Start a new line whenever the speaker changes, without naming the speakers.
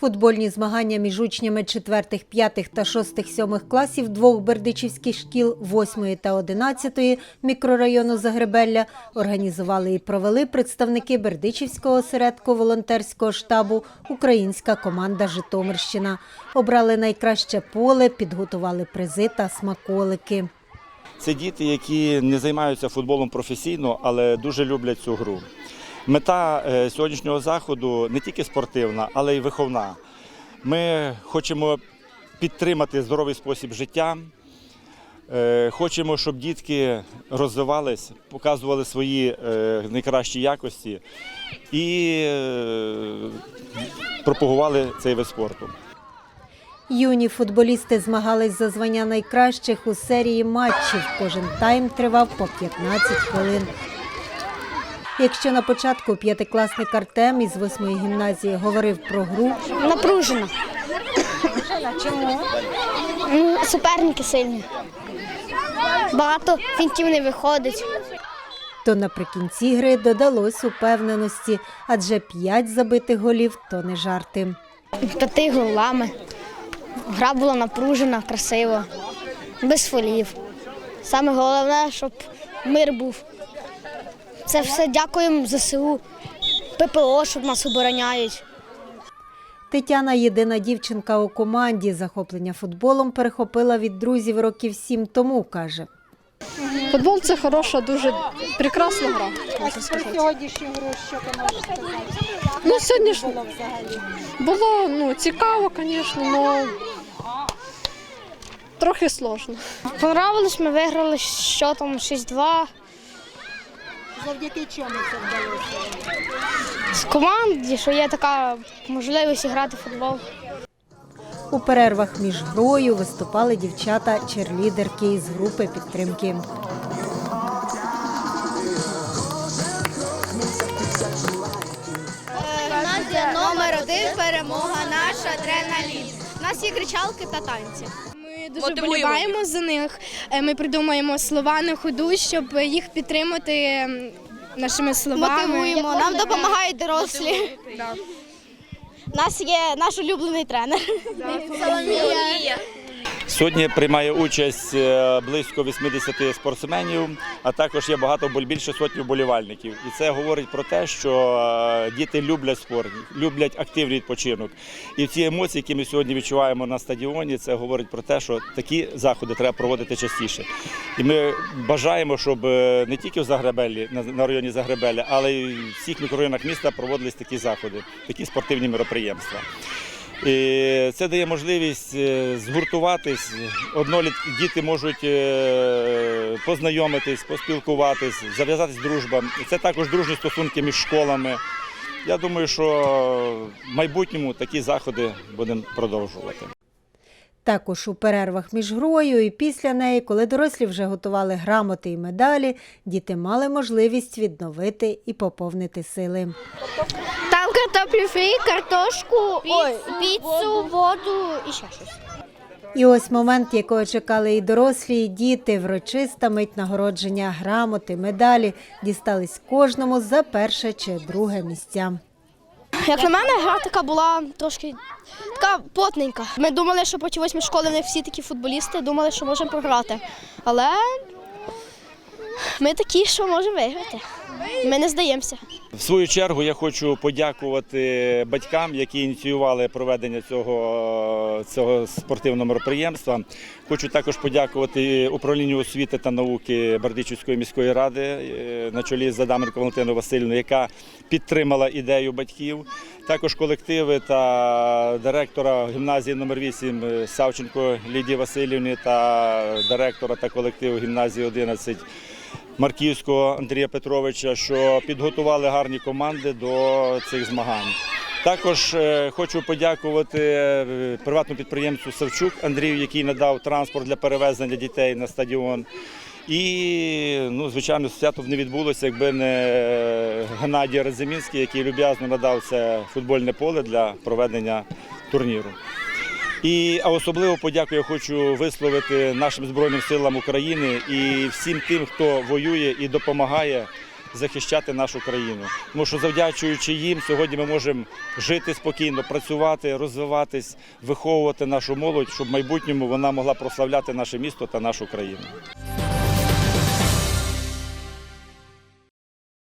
Футбольні змагання між учнями 4, 5 та 6, 7 класів двох бердичівських шкіл 8 та 11 мікрорайону Загребелля організували і провели представники Бердичівського осередку волонтерського штабу Українська команда Житомирщина. Обрали найкраще поле, підготували призи та смаколики.
Це діти, які не займаються футболом професійно, але дуже люблять цю гру. Мета е, сьогоднішнього заходу не тільки спортивна, але й виховна. Ми хочемо підтримати здоровий спосіб життя. Е, Хочемо, щоб дітки розвивались, показували свої е, найкращі якості і пропагували цей вид спорту.
Юні футболісти змагались за звання найкращих у серії матчів. Кожен тайм тривав по 15 хвилин. Якщо на початку п'ятикласник Артем із восьмої гімназії говорив про гру,
Напружено. Чому? Суперники сильні. Багато фінтів не виходить.
то наприкінці гри додалось упевненості, адже п'ять забитих голів то не жарти.
П'яти голами. Гра була напружена, красива, без фолів. Саме головне, щоб мир був. Це все дякуємо ЗСУ, ППО, щоб нас обороняють.
Тетяна єдина дівчинка у команді. Захоплення футболом перехопила від друзів років сім тому, каже.
Футбол це хороша, дуже прекрасна гра. можна сказати.
Сьогоднішню гру, що ти можеш сказати?
Ну, сьогодні ж
Було взагалі.
було ну, цікаво, звісно, але трохи сложно.
Понравилось, ми виграли з счетом 6-2
Завдяки чому це вдалося?
з команді, що є така можливість грати в футбол.
У перервах між грою виступали дівчата-черлідерки із групи підтримки.
Гімназія номер один перемога наша адреналін. У нас є кричалки та танці.
Ми дуже вболіваємо за них. Е, Ми придумаємо слова на ходу, щоб їх підтримати нашими словами.
Мотивуємо. Нам допомагають дорослі. У нас є наш улюблений тренер. Соломія.
Сьогодні приймає участь е, близько 80 спортсменів, а також є багато більше сотні вболівальників. І це говорить про те, що е, діти люблять спорт, люблять активний відпочинок. І ці емоції, які ми сьогодні відчуваємо на стадіоні, це говорить про те, що такі заходи треба проводити частіше. І ми бажаємо, щоб е, не тільки в Загребелі, на районі Загребеля, але й в всіх мікрорайонах міста проводились такі заходи, такі спортивні мероприємства. І це дає можливість е, згуртуватись. Одноліт діти можуть е, познайомитись, поспілкуватись, зав'язатись дружба. Це також дружні стосунки між школами. Я думаю, що в майбутньому такі заходи будемо продовжувати.
Також у перервах між грою і після неї, коли дорослі вже готували грамоти і медалі, діти мали можливість відновити і поповнити сили.
Картоплю фрі, картошку, ой, піцу, воду і ще щось.
І ось момент, якого чекали і дорослі, і діти, врочиста мить нагородження грамоти, медалі дістались кожному за перше чи друге місця.
Як на мене, гра така була трошки така потненька. Ми думали, що проти восьми школи не всі такі футболісти, думали, що можемо програти. Але ми такі, що можемо виграти. Ми не здаємося.
В свою чергу я хочу подякувати батькам, які ініціювали проведення цього, цього спортивного мероприємства. Хочу також подякувати управлінню освіти та науки Бердичівської міської ради е, на чолі з Адаменко Валентиною Васильівною, яка підтримала ідею батьків. Також колективи та директора гімназії номер 8 Савченко Лідії Васильівни та директора та колективу гімназії 11 Марківського Андрія Петровича, що підготували гарні команди до цих змагань. Також е, хочу подякувати е, приватному підприємцю Савчук Андрію, який надав транспорт для перевезення дітей на стадіон. І, ну, звичайно, свято б не відбулося, якби не Геннадій Радзимінський, який люб'язно надав це футбольне поле для проведення турніру. І особливо подяку я хочу висловити нашим Збройним силам України і всім тим, хто воює і допомагає захищати нашу країну. Тому що завдячуючи їм, сьогодні ми можемо жити спокійно, працювати, розвиватись, виховувати нашу молодь, щоб в майбутньому вона могла прославляти наше місто та нашу країну.